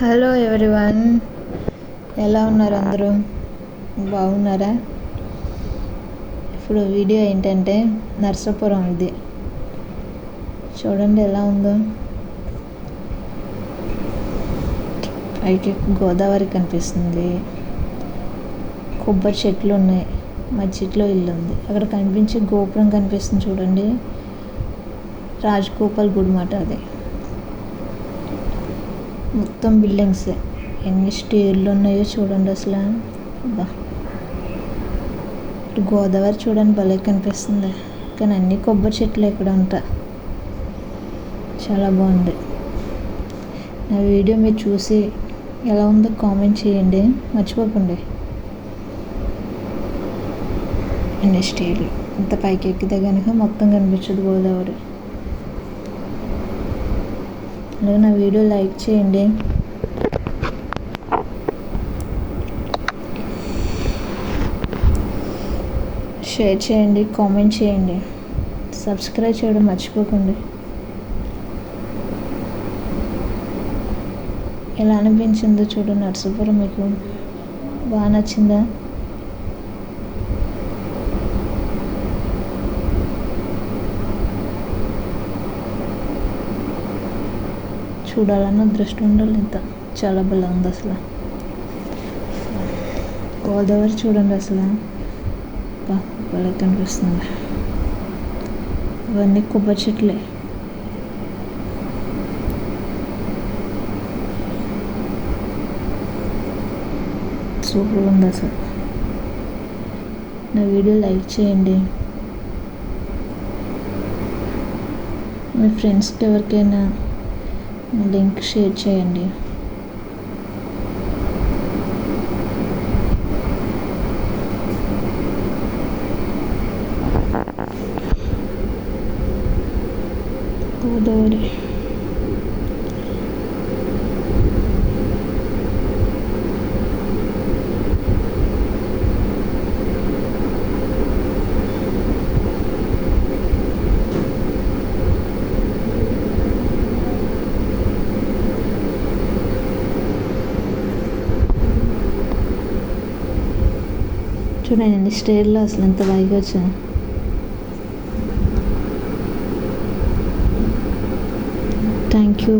Hello everyone ఎలా ఉన్నారు అందరూ? బాగున్నారా? ఇప్పుడు వీడియో ఏంటంటే నర్సాపురం ఇది. చూడండి ఎలా ఉందో. పైకి గోదావరి కనిపిస్తుంది. కొబ్బరి చెట్లు ఉన్నాయి. మధ్యలో ఇల్లు ఉంది. అక్కడ కనిపించే గోపురం కనిపిస్తుంది చూడండి. రాజగోపాల్ గుడి మాట అది. మొత్తం బిల్డింగ్స్ ఎన్ని స్టేర్లు ఉన్నాయో చూడండి అసలు. బా ఇటు గోదావరి చూడండి భలే కనిపిస్తుంది. కానీ అన్ని కొబ్బరి చెట్లు ఇక్కడ ఉంటా చాలా బాగుంది. నా వీడియో మీరు చూసి ఎలా ఉందో కామెంట్ చేయండి. మర్చిపోకండి. అన్ని స్టేర్లు. ఇంత పైకి ఎక్కితే కనుక మొత్తం కనిపించదు గోదావరి. అలాగే నా వీడియో లైక్ చేయండి. షేర్ చేయండి కామెంట్ చేయండి. సబ్స్క్రైబ్ చేయడం మర్చిపోకండి. ఎలా అనిపించిందో చూడు నర్సపురం మీకు. బాగా నచ్చిందా? చూడాలన్న దృష్టి ఉండాలి ఇంత. చాలా బాగా ఉంది అసలు. గోదావరి చూడండి అసలు. బాగా కనిపిస్తుంది. ఇవన్నీ కొబ్బరి చెట్లే. సూపర్ ఉంది అసలు. నా వీడియో లైక్ చేయండి. మీ ఫ్రెండ్స్కి ఎవరికైనా లింక్ షేర్ చేయండి. గోదావరి చూడండి స్టేర్లో అసలు ఎంత బాగా వచ్చాను. Thank you